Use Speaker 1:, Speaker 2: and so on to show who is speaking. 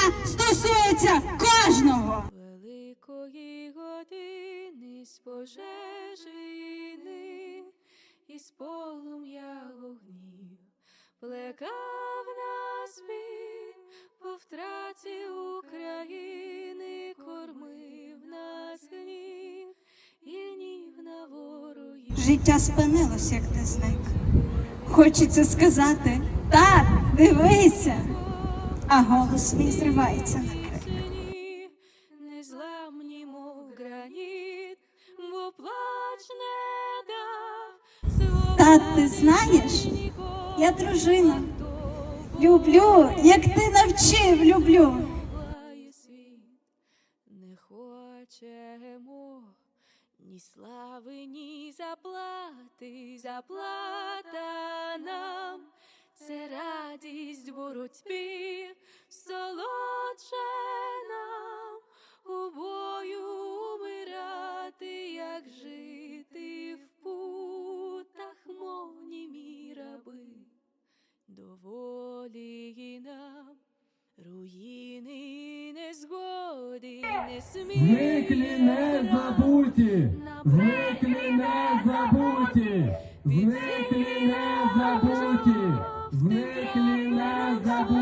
Speaker 1: вона стосується кожного.
Speaker 2: Великої години з пожежини і з полум'я вогнів плекав нас біль по втраті України, кормив нас гнів і гнів на ворогів.
Speaker 1: Життя спинилось, як ти зник. Хочеться сказати, так, дивися. А голос мій зривається на крик.
Speaker 2: Незламні, мов граніт, бо плач не дав
Speaker 1: Та ти знаєш, я дружина. Люблю, як ти навчив, люблю.
Speaker 2: Не хочемо ні слави, ні заплати, заплата нам, це радість в як жити в путах, мов німі раби доволі нам руїни незгоди не
Speaker 3: Зниклі не забуті, зниклі не забуті, зниклі не забуті, зниклі не забуті.